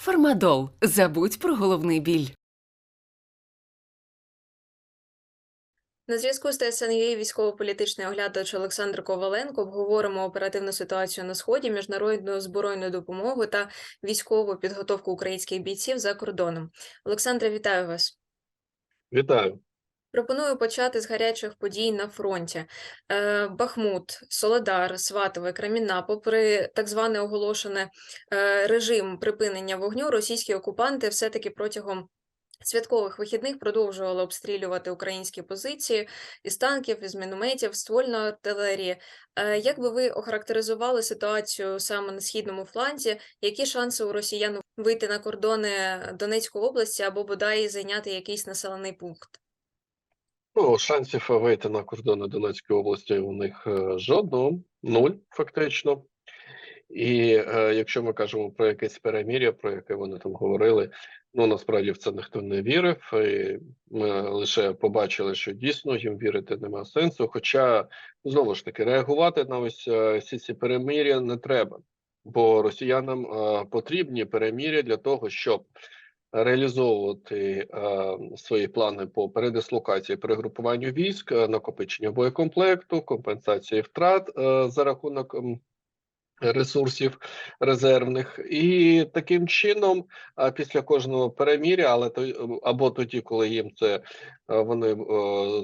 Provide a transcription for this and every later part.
Фармадол. Забудь про головний біль. На зв'язку з ТСНЮ військово-політичний оглядач Олександр Коваленко обговоримо оперативну ситуацію на сході, міжнародну збройну допомогу та військову підготовку українських бійців за кордоном. Олександре, вітаю вас. Вітаю. Пропоную почати з гарячих подій на фронті. Е, Бахмут, Солодар, Сватове, Кремінна, попри так зване оголошене е, режим припинення вогню, російські окупанти все-таки протягом святкових вихідних продовжували обстрілювати українські позиції із танків, із мінометів, ствольної артилерії. Е, Як би ви охарактеризували ситуацію саме на східному фланзі? Які шанси у росіян вийти на кордони Донецької області або бодай зайняти якийсь населений пункт? Ну, шансів вийти на кордони Донецької області у них е, жодного, нуль, фактично. І е, якщо ми кажемо про якесь перемір'я, про яке вони там говорили, ну насправді в це ніхто не вірив. І ми лише побачили, що дійсно їм вірити немає сенсу. Хоча знову ж таки реагувати на ось е, всі ці перемір'я не треба, бо росіянам е, потрібні перемір'я для того, щоб реалізовувати е, свої плани по передислокації перегрупуванню військ, е, накопиченню боєкомплекту, компенсації втрат е, за рахунок ресурсів резервних, і таким чином, після кожного переміря, але то або тоді, коли їм це вони е,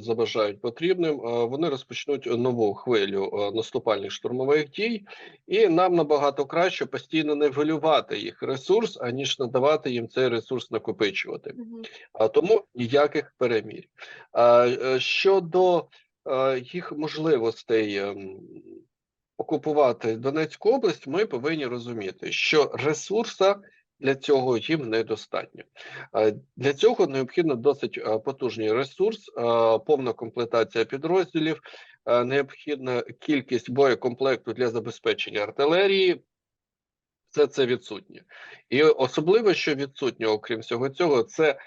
заважають потрібним, вони розпочнуть нову хвилю е, наступальних штурмових дій, і нам набагато краще постійно нивелювати їх ресурс, аніж надавати їм цей ресурс накопичувати. А тому ніяких перемір. А е, щодо їх можливостей ем, окупувати Донецьку область, ми повинні розуміти, що ресурса для цього їм недостатньо. Е, Для цього необхідно досить е, потужний ресурс, е, повна комплектація підрозділів, необхідна кількість боєкомплекту для забезпечення артилерії. Все це відсутнє, і особливо, що відсутнє, окрім всього цього, це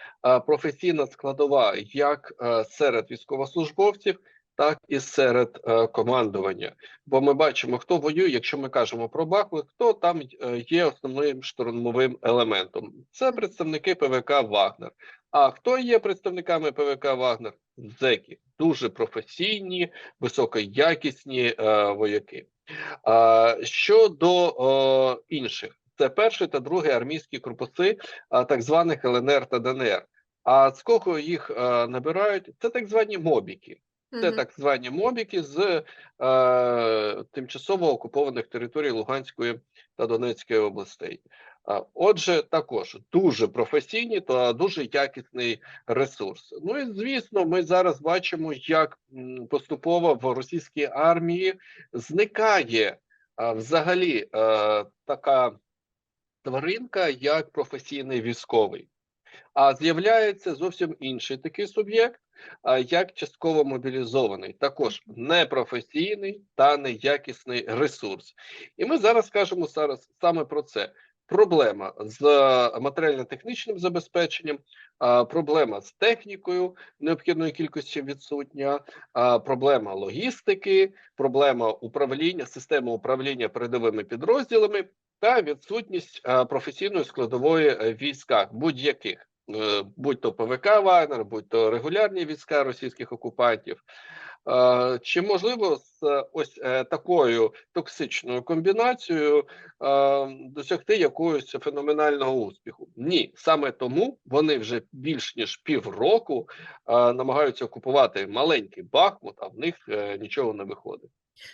професійна складова як серед військовослужбовців, так і серед а, командування. Бо ми бачимо, хто воює, якщо ми кажемо про Бахмут, хто там е, є основним штурмовим елементом. Це представники ПВК Вагнер. А хто є представниками ПВК Вагнер? Зеки дуже професійні, високоякісні е, вояки. А, щодо о, інших, це перший та другий армійські корпуси а, так званих ЛНР та ДНР. А з кого їх а, набирають? Це так звані мобіки. Це так звані мобіки з е, тимчасово окупованих територій Луганської та Донецької областей. Отже, також дуже професійні та дуже якісний ресурс. Ну і звісно, ми зараз бачимо, як поступово в російській армії зникає взагалі е, така тваринка, як професійний військовий. А з'являється зовсім інший такий суб'єкт, як частково мобілізований, також непрофесійний та неякісний ресурс. І ми зараз кажемо зараз саме про це. Проблема з матеріально-технічним забезпеченням, проблема з технікою необхідної кількості відсутня, проблема логістики, проблема управління, системи управління передовими підрозділами та відсутність професійної складової е, в військах будь-яких. Е, будь то ПВК Вагнер, будь то регулярні війська російських окупантів. Е, Чи можливо з е, ось такою токсичною комбінацією досягти якогось феноменального успіху? Ні, саме тому вони вже більш ніж півроку намагаються окупувати маленький Бахмут, а в них нічого не виходить.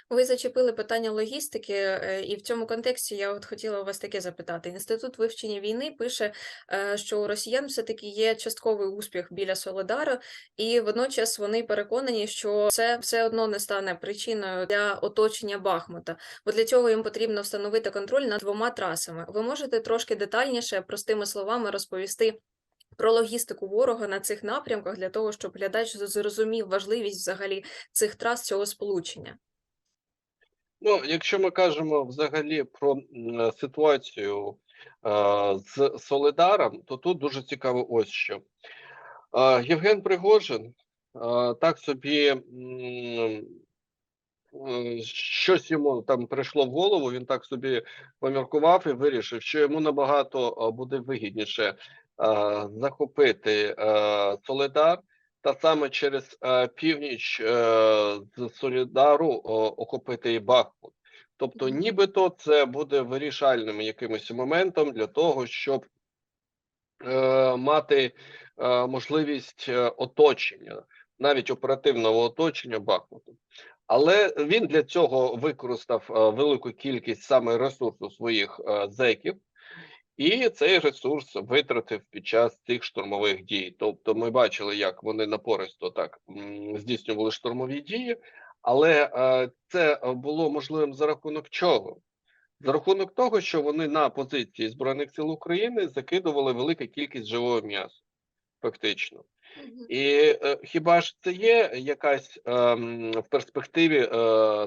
Ви зачепили питання логістики, е, і в цьому контексті я от хотіла вас таке запитати. Інститут вивчення війни пише, е, що у росіян все-таки є частковий успіх біля Солодара, і водночас вони переконані, що це все одно не стане причиною для оточення Бахмута, бо для цього їм потрібно встановити контроль над двома трасами. Ви можете трошки детальніше, простими словами розповісти. Про логістику ворога на цих напрямках для того, щоб глядач зрозумів важливість взагалі цих трас цього сполучення. Ну, якщо ми кажемо взагалі про е, ситуацію е, з Солидаром, то тут дуже цікаво ось що. Е, Євген Пригожин е, так собі е, щось йому там прийшло в голову, він так собі поміркував і вирішив, що йому набагато е, буде вигідніше захопити Соледар, та саме через е, північ е, з Солідару е, охопити і Бахмут. Тобто, нібито це буде вирішальним якимось моментом для того, щоб е, мати е, можливість е, оточення, навіть оперативного оточення Бахмуту. Але він для цього використав е, велику кількість саме ресурсу своїх е, зеків, і цей ресурс витратив під час цих штурмових дій. Тобто, ми бачили, як вони напористо так здійснювали штурмові дії, але е, це було можливим за рахунок чого? За рахунок того, що вони на позиції Збройних сил України закидували велику кількість живого м'яса, фактично. І е, хіба ж це є якась ем, в перспективі е,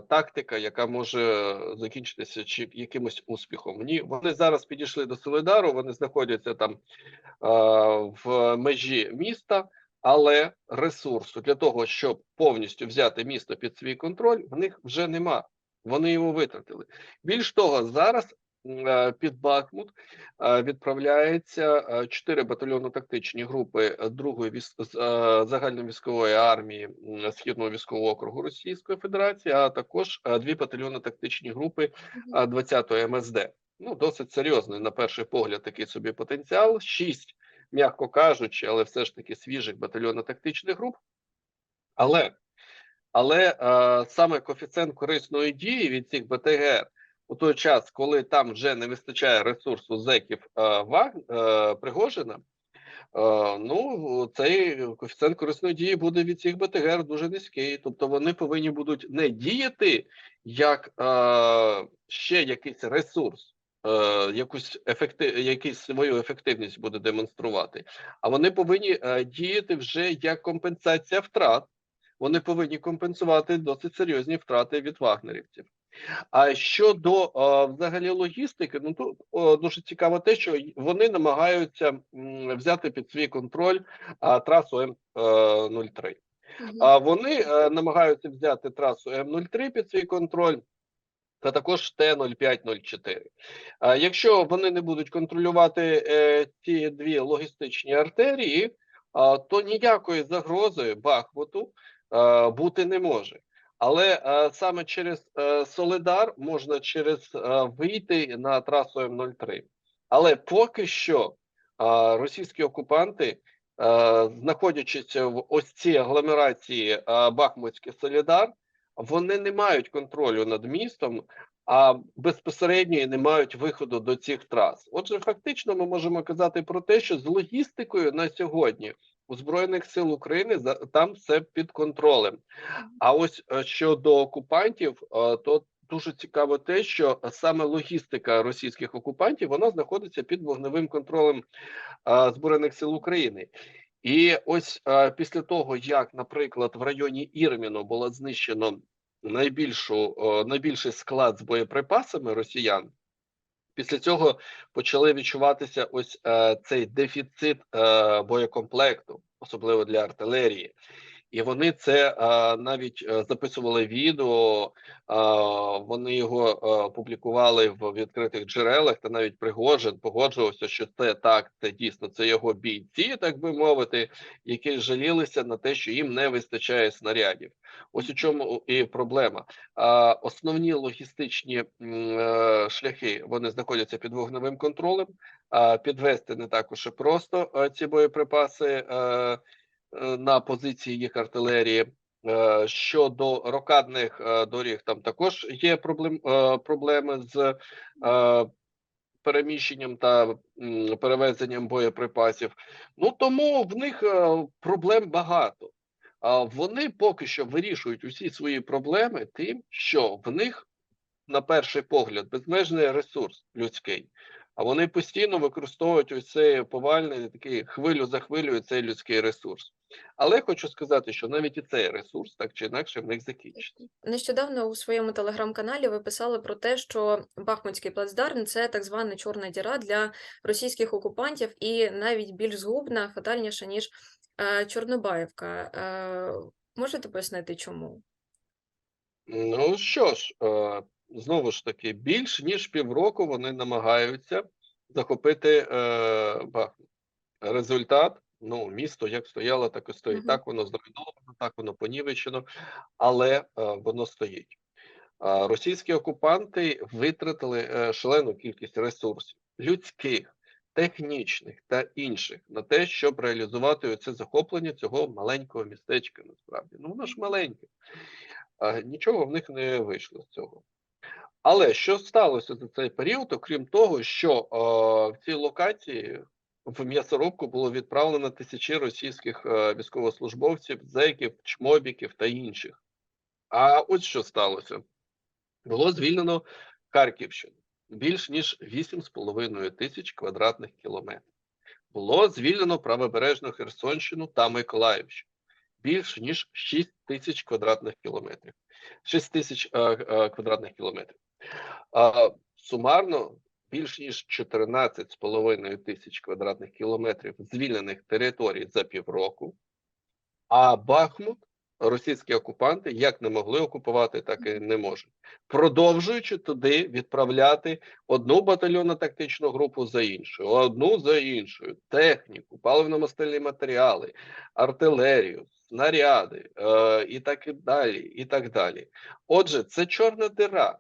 тактика, яка може закінчитися чи якимось успіхом? Ні, вони зараз підійшли до Солидару, вони знаходяться там е, в межі міста, але ресурсу для того, щоб повністю взяти місто під свій контроль, в них вже нема. Вони його витратили. Більш того, зараз під Бахмут е, відправляється е, чотири батальйонно-тактичні групи е, другої віс... е, загальновійськової армії Східного військового округу Російської Федерації, а також е, дві батальйонно-тактичні групи 20-ї МСД. Ну, досить серйозний, на перший погляд, такий собі потенціал. Шість, м'яко кажучи, але все ж таки свіжих батальйонно-тактичних груп. Але, але е, саме коефіцієнт корисної дії від цих БТГ у той час, коли там вже не вистачає ресурсу зеків е, Ваг, е, Пригожина, е, ну, цей коефіцієнт корисної дії буде від цих БТГ дуже низький. Тобто вони повинні будуть не діяти як е, ще якийсь ресурс, е, якусь ефекти, якийсь свою ефективність буде демонструвати, а вони повинні е, діяти вже як компенсація втрат. Вони повинні компенсувати досить серйозні втрати від вагнерівців. А щодо е, взагалі логістики, ну тут дуже цікаво те, що вони намагаються взяти під свій контроль трасу М03. А вони е, намагаються взяти трасу М03 під свій контроль. Та також Т-0504. Якщо вони не будуть контролювати е, ці дві логістичні артерії, а, то ніякої загрози Бахмуту е, бути не може. Але е, саме через е, Солидар можна через е, вийти на трасу М03. Але поки що е, російські окупанти, е, знаходячись в ось цій агломерації е, Бахмутський Солідар, вони не мають контролю над містом, а безпосередньо не мають виходу до цих трас. Отже, фактично, ми можемо казати про те, що з логістикою на сьогодні у збройних сил України там все під контролем. А ось е, щодо окупантів, е, то дуже цікаво те, що саме логістика російських окупантів вона знаходиться під вогневим контролем е, збройних сил України. І ось після того, як, наприклад, в районі Ірміно було знищено найбільшу найбільший склад з боєприпасами росіян. Після цього почали відчуватися ось е, цей дефіцит е, боєкомплекту, особливо для артилерії. І вони це е, навіть е, записували відео, е, вони його е, публікували в відкритих джерелах, та навіть Пригожин погоджувався, що це так, це дійсно це його бійці, так би мовити, які жалілися на те, що їм не вистачає снарядів. Ось у чому і проблема. А, основні логістичні е, шляхи вони знаходяться під вогневим контролем. А підвести не так уж і просто е, ці боєприпаси е, на позиції їх артилерії. Е, Щодо рокадних е, доріг, там також є проблем, е, проблеми з е, переміщенням та перевезенням боєприпасів. Ну тому в них е, проблем багато. А вони поки що вирішують усі свої проблеми тим, що в них на перший погляд безмежний ресурс людський. А вони постійно використовують ось цей повальний такий хвилю за хвилею цей людський ресурс. Але хочу сказати, що навіть і цей ресурс так чи інакше в них закінчиться. Нещодавно у своєму телеграм-каналі ви писали про те, що Бахмутський плацдарм це так звана чорна діра для російських окупантів і навіть більш згубна, фатальніша, ніж е, Чорнобаївка. Е, можете пояснити, чому? Ну що ж, е, знову ж таки, більш ніж півроку вони намагаються захопити е, Бахмут. Результат, ну, місто як стояло, так і стоїть. Мгм. Так воно зруйновано, так воно понівечено, але е, воно стоїть. А російські окупанти витратили е, шалену кількість ресурсів людських, технічних та інших на те, щоб реалізувати це захоплення цього маленького містечка. Насправді, ну воно ж маленьке. А, нічого в них не вийшло з цього. Але що сталося за цей період, окрім того, що е, в цій локації в м'ясорубку було відправлено тисячі російських е, військовослужбовців, зеків, чмобіків та інших. А ось що сталося: було звільнено Харківщину більш ніж 8,5 тисяч квадратних кілометрів. Було звільнено правобережну Херсонщину та Миколаївщину більш ніж 6 тисяч квадратних кілометрів. 6 тисяч е, квадратних кілометрів. Сумарно більш ніж 14,5 тисяч квадратних кілометрів звільнених територій за півроку. А Бахмут російські окупанти як не могли окупувати, так і не можуть, продовжуючи туди відправляти одну батальйонну тактичну групу за іншою, одну за іншою, техніку, паливно-мастильні матеріали, артилерію, снаряди е, і так і далі. і так далі. Отже, це чорна дира.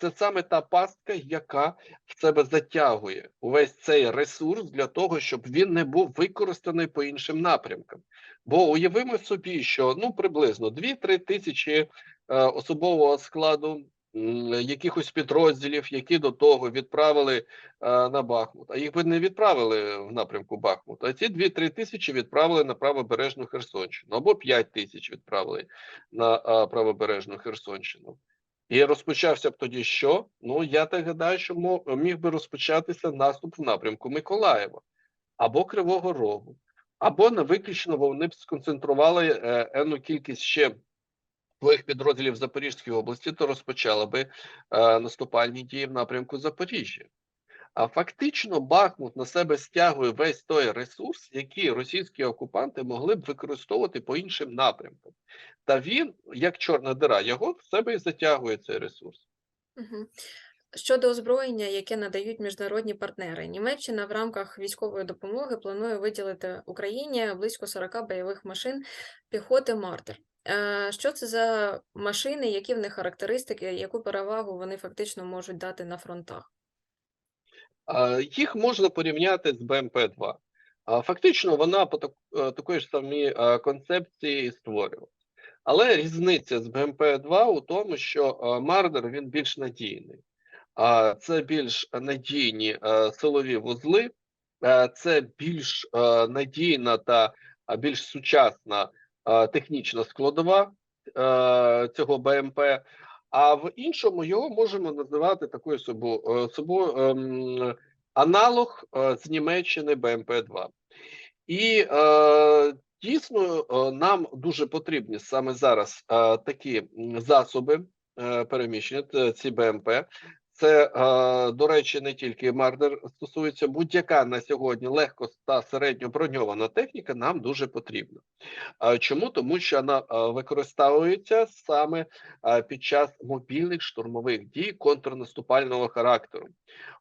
Це саме та пастка, яка в себе затягує увесь цей ресурс для того, щоб він не був використаний по іншим напрямкам. Бо уявимо собі, що ну приблизно 2-3 тисячі е, особового складу якихось підрозділів, які до того відправили е, на Бахмут. А їх би не відправили в напрямку Бахмута. А ці 2-3 тисячі відправили на правобережну Херсонщину, або 5 тисяч відправили на е, правобережну Херсонщину. І розпочався б тоді що? Ну я так гадаю, що міг би розпочатися наступ в напрямку Миколаєва або Кривого Рогу, або не виключно вони б сконцентрували е, енну кількість ще своїх підрозділів Запорізької області, то розпочали би е, наступальні дії в напрямку Запоріжжя. А фактично Бахмут на себе стягує весь той ресурс, який російські окупанти могли б використовувати по іншим напрямкам. Та він, як чорна дира, його в себе і затягує цей ресурс. Мгм. Щодо озброєння, яке надають міжнародні партнери, Німеччина в рамках військової допомоги планує виділити Україні близько 40 бойових машин піхоти Мартер. Е, Що це за машини, які в них характеристики, яку перевагу вони фактично можуть дати на фронтах? Їх можна порівняти з БМП-2. Фактично, вона по е, такої ж самій е, концепції створювалася. Але різниця з БМП-2 у тому, що е, Мардер він більш надійний. Це більш надійні силові вузли, це більш надійна та більш сучасна технічна складова цього БМП. А в іншому його можемо називати такою собою, собою ем, аналог е, з Німеччини БМП-2. І е, дійсно е, нам дуже потрібні саме зараз е, такі засоби е, переміщення, ці БМП. Це, е, до речі, не тільки Мардер стосується будь-яка на сьогодні легко та середньо броньована техніка нам дуже потрібна. Чому? Тому що вона е, використовується саме е, під час мобільних штурмових дій контрнаступального характеру.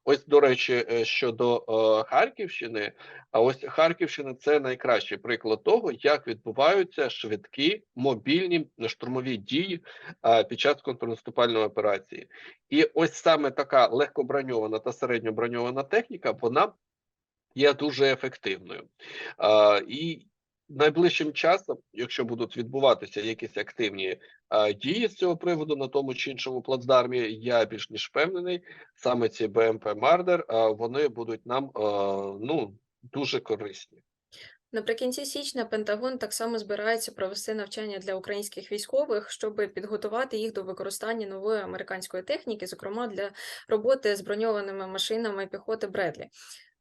Ось, до речі, щодо Харківщини, а ось Харківщина це найкращий приклад того, як відбуваються швидкі мобільні штурмові дії під час контрнаступальної операції. І ось саме така легкоброньована та середньоброньована техніка, вона є дуже ефективною. Е, І найближчим часом, якщо будуть відбуватися якісь активні е, дії з цього приводу на тому чи іншому плацдармі, я більш ніж впевнений, саме ці БМП Мардер е, вони будуть нам е, ну дуже корисні. Наприкінці січня Пентагон так само збирається провести навчання для українських військових, щоб підготувати їх до використання нової американської техніки, зокрема для роботи з броньованими машинами піхоти Бредлі.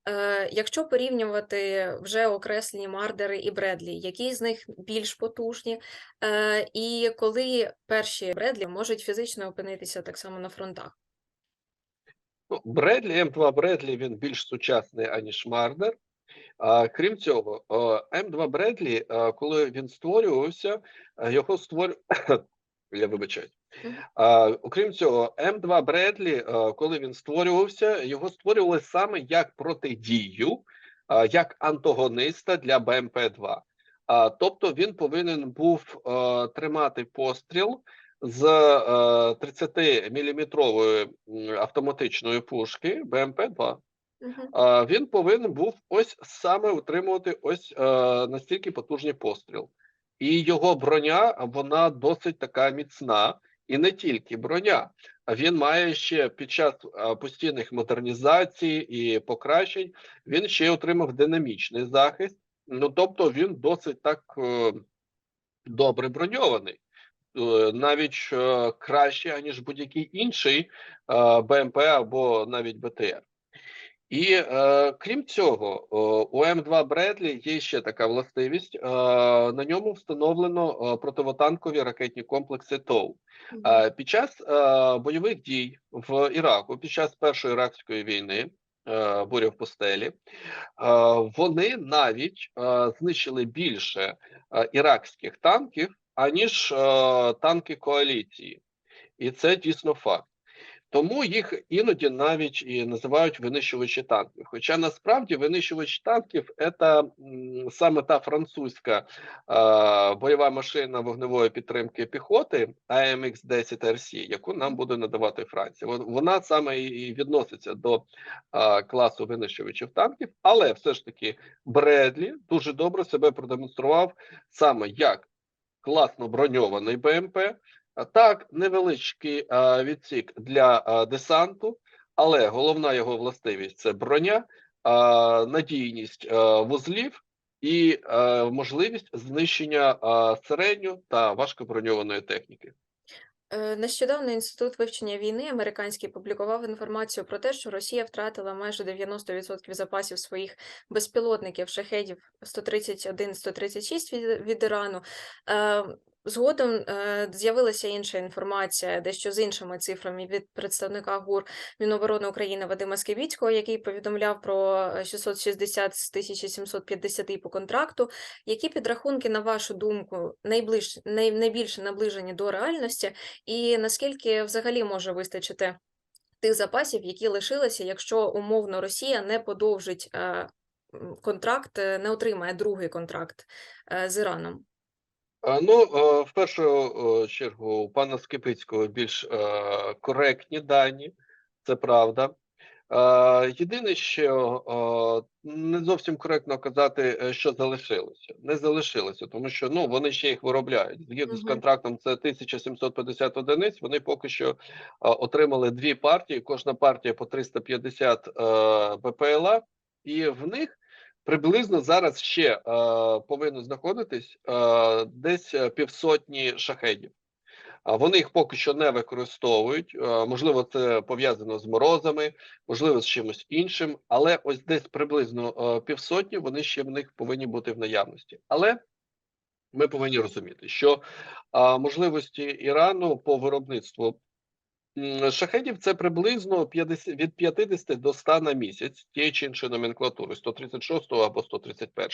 Е, Якщо порівнювати вже окреслені Мардери і Бредлі, які з них більш потужні, Е, і коли перші Бредлі можуть фізично опинитися так само на фронтах? Ну, Бредлі, М2 Бредлі він більш сучасний, аніж Мардер. Крім цього, е, М2 Бредлі, коли він створювався, е, його створю... я вибачаюсь. А, окрім цього, М2 Бредлі, е, коли він створювався, його створювали саме як протидію, як антагониста для БМП-2. А, тобто він повинен був е, тримати постріл з е, 30-мм автоматичної пушки БМП-2. А, він повинен був ось саме утримувати ось е, настільки потужний постріл. І його броня вона досить така міцна, і не тільки броня, а він має ще під час е, постійних модернізацій і покращень, він ще отримав динамічний захист. Ну тобто він досить так е, добре броньований. Навіть краще, аніж будь-який інший БМП або навіть БТР. І е, крім цього, у М2 Бредлі є ще така властивість. Е, на ньому встановлено е, противотанкові ракетні комплекси ТОУ. Е, під час е, бойових дій в Іраку, під час першої іракської війни, е, буря в пустелі, е, вони навіть е, знищили більше е, іракських танків, аніж е, танки коаліції. І це дійсно факт. Тому їх іноді навіть і називають винищувачі танків. Хоча насправді винищувач танків це саме та французька е, бойова машина вогневої підтримки піхоти AMX 10 RC, яку нам буде надавати Франція. Вона саме і відноситься до е, класу винищувачів танків, але все ж таки Бредлі дуже добре себе продемонстрував саме як класно броньований БМП. Так, невеличкий відсік для десанту, але головна його властивість це броня, надійність вузлів і можливість знищення середньо та важкоброньованої техніки. Е, Нещодавно Інститут вивчення війни американський публікував інформацію про те, що Росія втратила майже 90% запасів своїх безпілотників шахедів 131-136 від, від Ірану. Е, Згодом е, з'явилася інша інформація, дещо з іншими цифрами від представника ГУР Міноборони України Вадима Скибіцького, який повідомляв про е, 660 з 1750 по контракту. Які підрахунки, на вашу думку, найближ, най, найбільше наближені до реальності, і наскільки взагалі може вистачити тих запасів, які лишилися, якщо умовно Росія не подовжить е, контракт, е, не отримає другий контракт е, з Іраном? А, Ну, е, в першу е, чергу, у пана Скипицького більш е, коректні дані, це правда. Е, Єдине, що е, не зовсім коректно казати, е, що залишилося. Не залишилося, тому що ну вони ще їх виробляють. Згідно з контрактом, це 1750 одиниць. Вони поки що е, отримали дві партії. Кожна партія по 350 е, БПЛА, і в них приблизно зараз ще е, повинно знаходитись е, десь е, півсотні шахедів. Вони їх поки що не використовують. Е, Можливо, це пов'язано з морозами, можливо, з чимось іншим, але ось десь приблизно е, півсотні вони ще в них повинні бути в наявності. Але ми повинні розуміти, що можливості Ірану по виробництву шахедів це приблизно 50, від 50 до 100 на місяць тієї чи іншої номенклатури 136 або 131.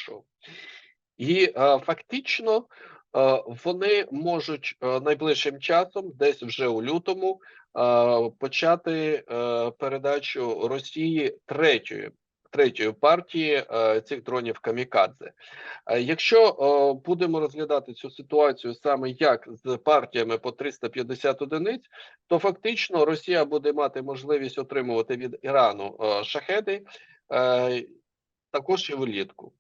І а, фактично а, вони можуть а, найближчим часом, десь вже у лютому, а, почати а, передачу Росії третьої. Третьої партії е, цих дронів камікадзе. Е, Якщо е, будемо розглядати цю ситуацію саме як з партіями по 350 одиниць, то фактично Росія буде мати можливість отримувати від Ірану шахеди також і влітку.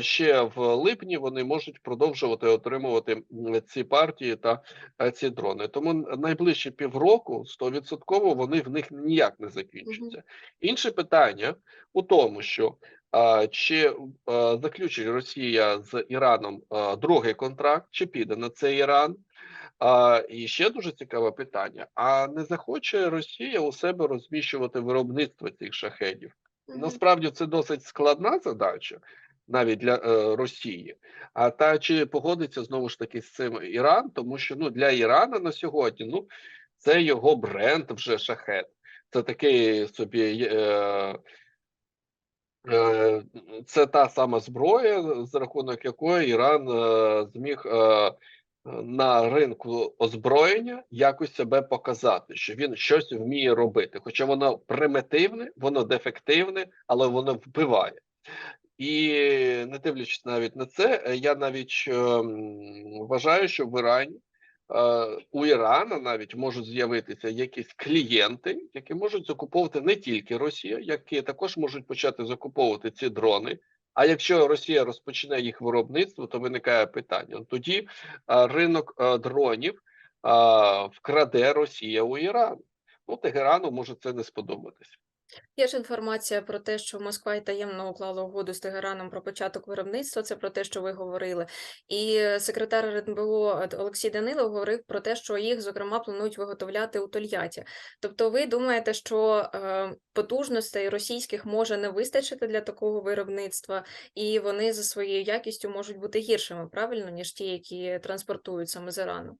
Ще в липні вони можуть продовжувати отримувати ці партії та е, ці дрони. Тому найближчі півроку 100% вони в них ніяк не закінчаться. Інше питання у тому, що а, чи а, заключить Росія з Іраном другий контракт, чи піде на цей Іран. А, і ще дуже цікаве питання: а не захоче Росія у себе розміщувати виробництво цих шахедів? Насправді це досить складна задача навіть для е, Росії. А та чи погодиться знову ж таки з цим Іран, тому що ну для Ірана на сьогодні ну це його бренд вже шахет. Це такий собі. Е, Е, Це та сама зброя, за рахунок якої Іран е, зміг е, на ринку озброєння якось себе показати, що він щось вміє робити. Хоча воно примітивне, воно дефективне, але воно вбиває. І не дивлячись навіть на це, е, я навіть ем, вважаю, що в Ірані е, у Ірана навіть можуть з'явитися якісь клієнти, які можуть закуповувати не тільки Росія, які також можуть почати закуповувати ці дрони. А якщо Росія розпочне їх виробництво, то виникає питання. Тоді е, ринок е, дронів е, вкраде Росія у Іран. Ну, Тегерану може це не сподобатись. Є ж інформація про те, що Москва й таємно уклала угоду з Тегераном про початок виробництва. Це про те, що ви говорили. І секретар РНБО Олексій Данилов говорив про те, що їх, зокрема, планують виготовляти у Тольятті. Тобто, ви думаєте, що е, потужностей російських може не вистачити для такого виробництва, і вони за своєю якістю можуть бути гіршими, правильно, ніж ті, які транспортують саме з Ірану?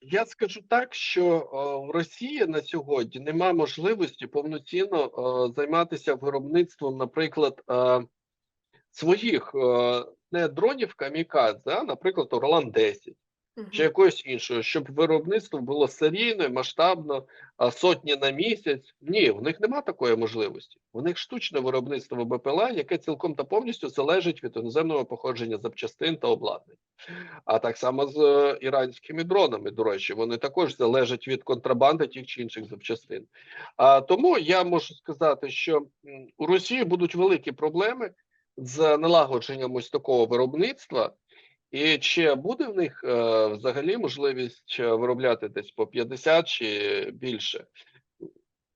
Я скажу так, що е, в Росії на сьогодні нема можливості повноцінно е, займатися виробництвом, наприклад, е, своїх не дронів камікадзе, а, наприклад, Орлан 10 Мгм. Чи якоїсь іншого, щоб виробництво було серійне, масштабно, сотні на місяць. Ні, в них немає такої можливості. У них штучне виробництво БПЛА, яке цілком та повністю залежить від іноземного походження запчастин та обладнання. А так само з е, іранськими дронами, до речі, вони також залежать від контрабанди тих чи інших запчастин. А тому я можу сказати, що у Росії будуть великі проблеми з налагодженням ось такого виробництва. І чи буде в них е, взагалі можливість е, виробляти десь по 50 чи більше?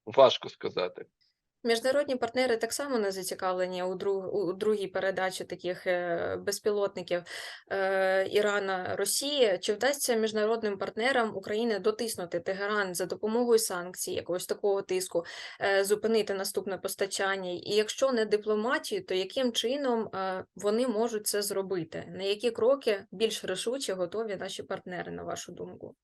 Важко сказати. Міжнародні партнери так само не зацікавлені у, друг, у другій передачі таких е, безпілотників е, Ірана Росії. Чи вдасться міжнародним партнерам України дотиснути Тегеран за допомогою санкцій, якогось такого тиску, е, зупинити наступне постачання? І якщо не дипломатію, то яким чином вони можуть це зробити? На які кроки більш рішуче готові наші партнери, на вашу думку?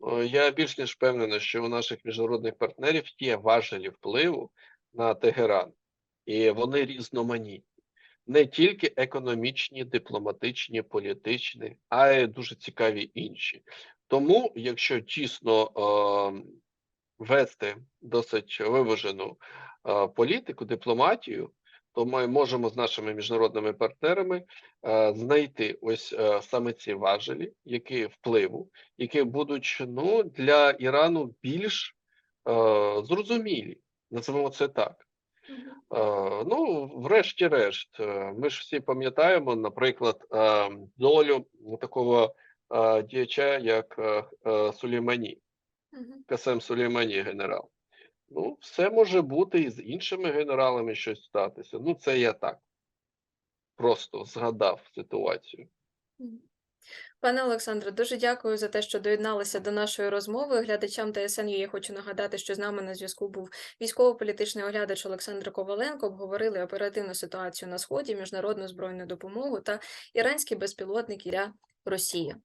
О, Я більш ніж впевнений, що у наших міжнародних партнерів є важелі впливу на Тегеран, і вони різноманітні. Не тільки економічні, дипломатичні, політичні, а й дуже цікаві інші. Тому, якщо тісно е, вести досить виважену е, політику, дипломатію, то ми можемо з нашими міжнародними партнерами е, знайти ось е, саме ці важелі, які впливу, які будуть ну, для Ірану більш е, зрозумілі. Називаємо це так. Е, ну, врешті-решт, ми ж всі пам'ятаємо, наприклад, е, долю такого е, діяча, як Сулеймані, Касем Сулеймані, генерал. Ну, все може бути і з іншими генералами щось статися. Ну, це я так. Просто згадав ситуацію. Пане Олександре, дуже дякую за те, що доєдналися до нашої розмови. Глядачам ТСН я хочу нагадати, що з нами на зв'язку був військово-політичний оглядач Олександр Коваленко. Обговорили оперативну ситуацію на сході, міжнародну збройну допомогу та іранські безпілотники для Росії.